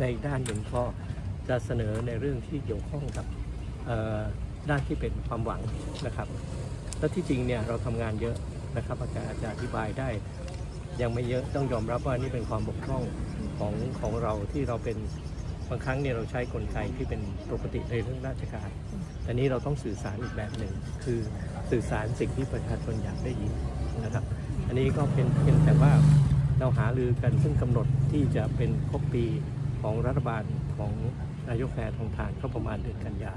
ในด้านหนึ่งก็จะเสนอในเรื่องที่เกี่ยวข้องกับด้านที่เป็นความหวังนะครับและที่จริงเนี่ยเราทำงานเยอะนะครับอาจารย์อาจะอธิบายได้ยังไม่เยอะต้องยอมรับว่านี่เป็นความบกพร่องของของเราที่เราเป็นบางครั้งเนี่ยเราใช้กลไกที่เป็นปกติในเรื่องราชการแต่นี้เราต้องสื่อสารอีกแบบหนึ่ง คือสื่อสารสิ่งที่ประชาชนอยากได้ยินนะครับ อันนี้ก็เป็นเพียงแต่ว่าเราหารือกันซึ่งกำหนดที่จะเป็นครบปี ของรัฐบาลของนายกแพทองทานก็ประมาณเดือนกันยา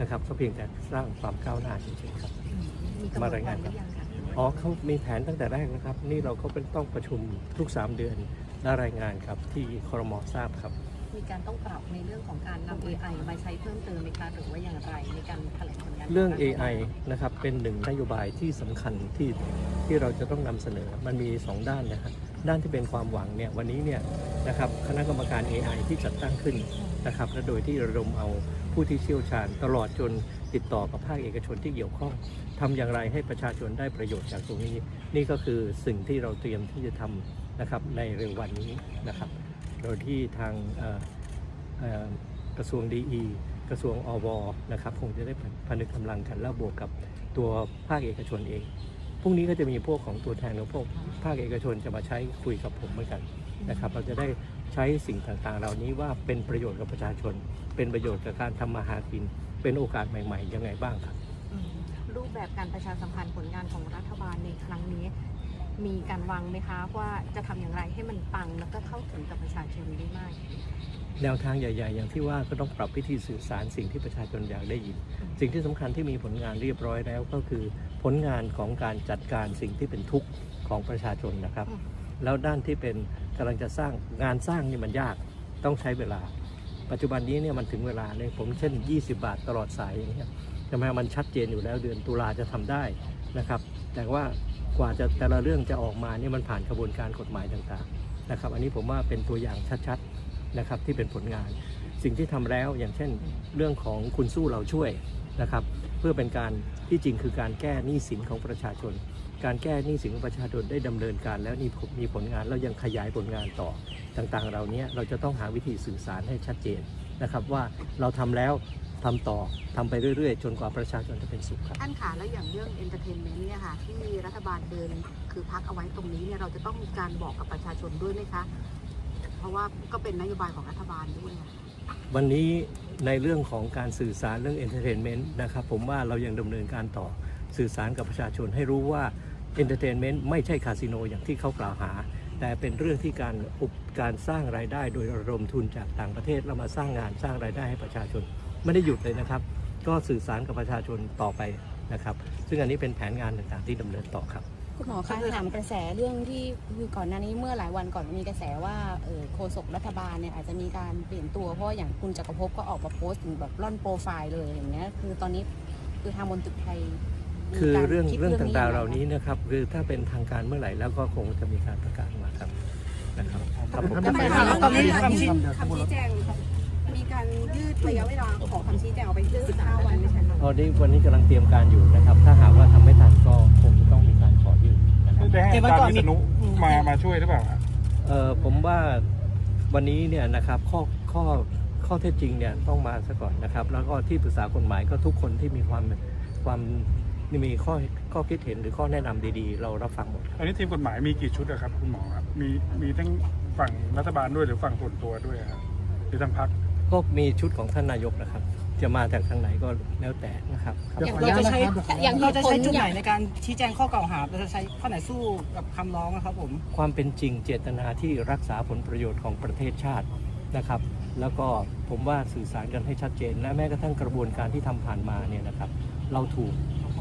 นะครับก็เพียงแต่สร้างความก้าวหน้าเฉยๆครับมีกำหนดมารายงานวันหรือยังคะอ๋อเขามีแผนตั้งแต่แรกนะครับ นี่เราก็เป็นต้องประชุมทุก 3 เดือนและรายงานครับที่ครมทราบครับ มีการต้องปรับในเรื่องของการนำ AI มาใช้เพิ่มเติมไหมคะหรือว่าอย่างไรในการแถลงผลงาน เรื่อง AI นะครับเป็นหนึ่งนโยบายที่สำคัญที่ที่เราจะต้องนำเสนอ มันมี 2 ด้านนะครับด้านที่เป็นความหวังเนี่ยวันนี้เนี่ยนะครับคณะกรรมการ AI ที่จัดตั้งขึ้นนะครับและโดยที่ระดมเอาผู้ที่เชี่ยวชาญ ตลอดจนติดต่อกับภาคเอกชนที่เกี่ยวข้องทำอย่างไรให้ประชาชนได้ประโยชน์จากตรงนี้ นี่ก็คือสิ่งที่เราเตรียมที่จะทำนะครับในเร็ววันนี้นะครับ โดยที่ทางกระทรวงดี กระทรวงอวนะครับคงจะได้ผนึกกำลังกันแล้วบวกกับตัวภาคเอกชนเองพรุ่งนี้ก็จะมีพวกของตัวแทนของพวกภาคเอกชนจะมาใช้คุยกับผมเหมือนกันนะครับเราจะได้ใช้สิ่งต่างๆ เหล่านี้ว่าเป็นประโยชน์กับประชาชน เป็นประโยชน์กับการทำมาหากิน เป็นโอกาสใหม่ๆ ยังไงบ้างครับ รูปแบบการประชาสัมพันธ์ผลงานของรัฐบาลในครั้งนี้ มีการวางไหมคะว่าจะทำอย่างไรให้มันปังแล้วก็เข้าถึงกับประชาชนได้มาก แนวทางใหญ่ๆ อย่างที่ว่าก็ต้องปรับวิธีสื่อสารสิ่งที่ประชาชนอยากได้ยิน สิ่งที่สำคัญที่มีผลงานเรียบร้อยแล้วก็คือผลงานของการจัดการสิ่งที่เป็นทุกข์ของประชาชนนะครับอืมแล้วด้านที่เป็นกำลังจะสร้างงานสร้างนี่มันยากต้องใช้เวลา ปัจจุบันนี้เนี่ยมันถึงเวลาเนี่ยผมเช่น 20 บาทตลอดสายอย่างเงี้ยใช่ไหมมันชัดเจนอยู่แล้วเดือนตุลาจะทำได้นะครับ แต่ว่ากว่าจะแต่ละเรื่องจะออกมาเนี่ยมันผ่านกระบวนการกฎหมายต่างๆนะครับ อันนี้ผมว่าเป็นตัวอย่างชัดๆ นะครับที่เป็นผลงาน สิ่งที่ทำแล้วอย่างเช่น เรื่องของคุณสู้เราช่วยนะครับเพื่อเป็นการที่จริงคือการแก้หนี้สินของประชาชน การแก้หนี้สินของประชาชนได้ดำเนินการแล้วนี่มีผลงานแล้วยังขยายผลงานต่อต่างๆ เราเนี้ยเราจะต้องหาวิธีสื่อสารให้ชัดเจนนะครับว่าเราทำแล้วทำต่อทำไปเรื่อยๆ จนกว่าประชาชนจะเป็นสุขครับท่านค่ะแล้วอย่างเรื่องเอนเตอร์เทนเมนต์เนี่ยค่ะที่รัฐบาลเดินคือพักเอาไว้ตรงนี้เนี่ยเราจะต้องมีการบอกกับประชาชนด้วยไหมคะ เพราะว่าก็เป็นนโยบายของรัฐบาลด้วยอะวันนี้ในเรื่องของการสื่อสารเรื่องเอนเตอร์เทนเมนต์นะครับผมว่าเรายังดำเนินการต่อสื่อสารกับประชาชนให้รู้ว่าเอนเตอร์เทนเมนต์ไม่ใช่คาสิโนอย่างที่เขากล่าวหา แต่เป็นเรื่องที่การอุปการสร้างรายได้โดยระดมทุนจากต่างประเทศแล้วมาสร้างงานสร้างรายได้ให้ประชาชน ไม่ได้หยุดเลยนะครับ ก็สื่อสารกับประชาชนต่อไปนะครับ ซึ่งอันนี้เป็นแผนงานต่างๆที่ดำเนินต่อครับ คุณหมอคะถามกระแสเรื่องที่คือก่อนหน้านี้เมื่อหลายวันก่อนมีกระแสว่าเออโฆษกรัฐบาลเนี่ยอาจจะมีการเปลี่ยนตัวเพราะว่าอย่างคุณจักรภพก็ออกมาโพสต์ถึงแบบล่อนโปรไฟล์เลยอย่างเงี้ยคือตอนนี้คือทางบนตึกไทยมีคือการเรื่องคิดเรื่องต่างๆยัไเหล่านี้นะครับคือถ้าเป็นทางการเมื่อไหร่แล้วก็คงจะมีการประกาศมาครับนะครับครับผมทำไมคะแล้วตอนนี้คำชี้คำชี้แจงมีการยืดระยะเวลาของคำชี้แจงออกไปถึง15วันไม่ใช่เหรอตอนนี้วันนี้กำลังเตรียมการอยู่นะครับ ถ้าหากว่าทำไม่ทันก็คง ได้ให้อาจารย์วิษณุมามาช่วยหรือเปล่าฮะเอ่อผมว่าวันนี้เนี่ยนะครับข้อข้อข้อเท็จจริงเนี่ยต้องมาซะก่อนนะครับ แล้วก็ที่ปรึกษากฎหมายก็ทุกคนที่มีความความมีข้อข้อคิดเห็นหรือข้อแนะนำดีๆ เรารับฟังหมดครับอันนี้ทีมกฎหมายมีกี่ชุดอะครับคุณหมอครับมีมีทั้งฝั่งรัฐบาลด้วยหรือฝั่งส่วนตัวด้วยครับหรือทางพรรคก็มีชุดของท่านนายกนะครับ จะมาจากทางไหนก็แล้วแต่นะครับครับ อย่างเราจะใช้อย่างเหเราตุจะผใช้ลจุดอไหนย่างในการชี้แจงข้อกล่าวหาเราจะใช้ข้อไหนสู้กับคำร้องนะครับผม ความเป็นจริงเจตนาที่รักษาผลประโยชน์ของประเทศชาตินะครับ แล้วก็ผมว่าสื่อสารกันให้ชัดเจน และแม้กระทั่งกระบวนการที่ทำผ่านมาเนี่ยนะครับ เราถูก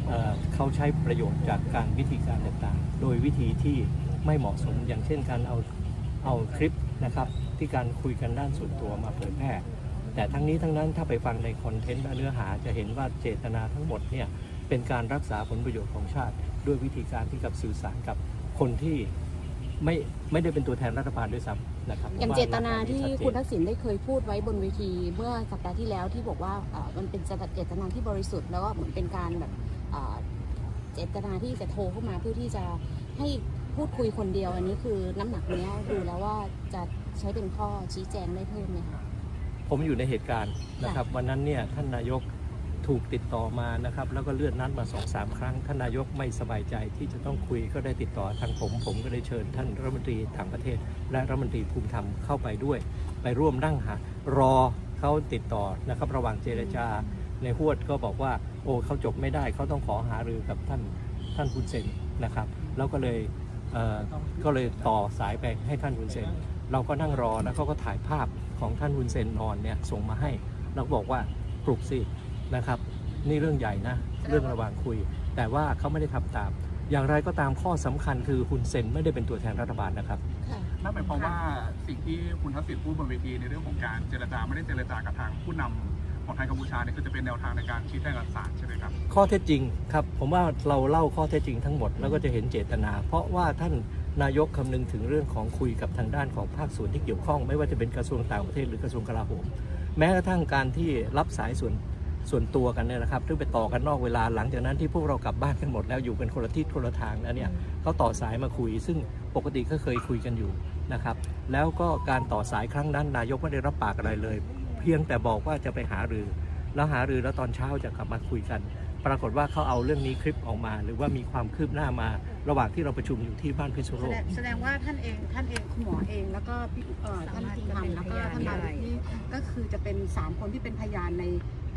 เอ่อเขาใช้ประโยชน์จากการวิธีการต่างๆ โดยวิธีที่ไม่เหมาะสมอย่างเช่นการเอาเอาคลิปนะครับที่การคุยกันด้านส่วนตัวมาเผยแพร่ แต่ทั้งนี้ทั้งนั้นถ้าไปฟังในคอนเทนต์และเนื้อหาจะเห็นว่าเจตนาทั้งหมดเนี่ยเป็นการรักษาผลประโยชน์ของชาติ ด้วยวิธีการที่กับสื่อสารกับคนที่ไม่ไม่ได้เป็นตัวแทนรัฐบาลด้วยซ้ำนะครับอย่างผมว่เจตนาที่ชัดเจนคุณทักษิณได้เคยพูดไว้บนเวที เมื่อสัปดาห์ที่แล้วที่บอกว่าเอ่อมันเป็นเจตนาที่บริสุทธิ์แล้วก็เหมือนเป็นการแบบเอ่อเจตนาที่จะโทรเข้ามาเพื่อที่จะให้พูดคุยคนเดียวอันนี้คือน้ำหนักเนี้ยดูแล้วว่าจะใช้เป็นข้อชี้แจงได้เพิ่มไหมคะ ผมอยู่ในเหตุการณ์นะครับ วันนั้นเนี่ยท่านนายกถูกติดต่อมานะครับ แล้วก็เลื่อนนัดมาสองสามครั้ง ท่านนายกไม่สบายใจที่จะต้องคุยก็ได้ติดต่อทางผม ผมก็ได้เชิญท่านรัฐมนตรีต่างประเทศ และรัฐมนตรีภูมิธรรมเข้าไปด้วย ไปร่วมนั่งหารอเขาติดต่อนะครับระหว่างเจรจาในหวดก็บอกว่าโอ้เขาจบไม่ได้เขาต้องขอหารือกับท่านท่านฮุนเซนนะครับ แล้วก็เลยเอ่อก็เลยต่อสายไปให้ท่านฮุนเซน เราก็นั่งรอแล้วเขาก็ถ่ายภาพของท่านฮุนเซนนอนเนี่ยส่งมาให้แล้วก็บอกว่าปลุกสินะครับ นี่เรื่องใหญ่นะ เรื่องระหว่างคุย แต่ว่าเขาไม่ได้ทำตาม อย่างไรก็ตามข้อสำคัญคือฮุนเซนไม่ได้เป็นตัวแทนรัฐบาลนะครับนั่นหมายความว่าสิ่งที่คุณทักษิณพูดบนเวทีในเรื่องของการเจรจาไม่ได้เจรจากับทางผู้นำ ของไทยกัมพูชาเนี่ยคือจะเป็นแนวทางในการชี้แจงกับศาลใช่ไหมครับ ข้อเท็จจริงครับ ผมว่าเราเล่าข้อเท็จจริงทั้งหมดแล้วก็จะเห็นเจตนา เพราะว่าท่านนายกคำนึงถึงเรื่องของคุยกับทางด้านของภาคส่วนที่เกี่ยวข้อง ไม่ว่าจะเป็นกระทรวงต่างประเทศหรือกระทรวงกลาโหมแม้กระทั่งการที่รับสายส่วนส่วนตัวกันเนี่ยนะครับซึ่งไปต่อกันนอกเวลาหลังจากนั้นที่พวกเรากลับบ้านกันหมดแล้วอยู่กันคนละทิศคนละทางแล้วเนี่ยเขาต่อสายมาคุย ซึ่งปกติก็เคยคุยกันอยู่นะครับแล้วก็การต่อสายครั้งนั้นนายกไม่ได้รับปากอะไรเลย พียงแต่บอกว่าจะไปหารือ แล้วหารือแล้วตอนเช้าจะกลับมาคุยกัน ปรากฏว่าเขาเอาเรื่องนี้คลิปออกมา หรือว่ามีความคืบหน้ามาระหว่างที่เราประชุมอยู่ที่บ้านพิษณุโลแสดก งแสดงว่าท่านเองท่านเองคุณหมอเองแล้วก็พี่เอ่อท่านภูมิธรรมแล้วก็ท่านนายกนี่ก็คือจะเป็นสามคนที่เป็นพยานใน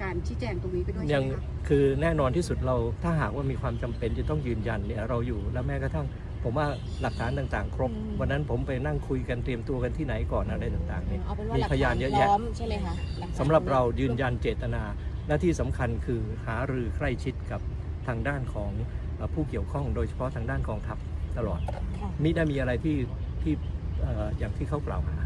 การชี้แจงตรงนี้ไปด้วยยัใช่งไหมคะ คือแน่นอนที่สุดเราถ้าหากว่ามีความจำเป็นจะต้องยืนยันเนี่ยเราอยู่และแม้กระทั่ง ผมว่าหลักฐานต่างๆ ครบ อืม วันนั้นผมไปนั่งคุยกันเตรียมตัวกันที่ไหนก่อนอะไรต่างๆเนี่ย เอาเป็นว่ามีหลักพยาฐานนเยอะพแยะร้อมใช่ไหมคะหลักฐนสำหรับเรายืนยันเจตนา และที่สำคัญคือหารือใกล้ชิดกับทางด้านของเอ่อผู้เกี่ยวข้อง โดยเฉพาะทางด้านกองทัพตลอดค่ะมิได้มีอะไรที่ที่เอ่ออย่างที่เขากล่าวหา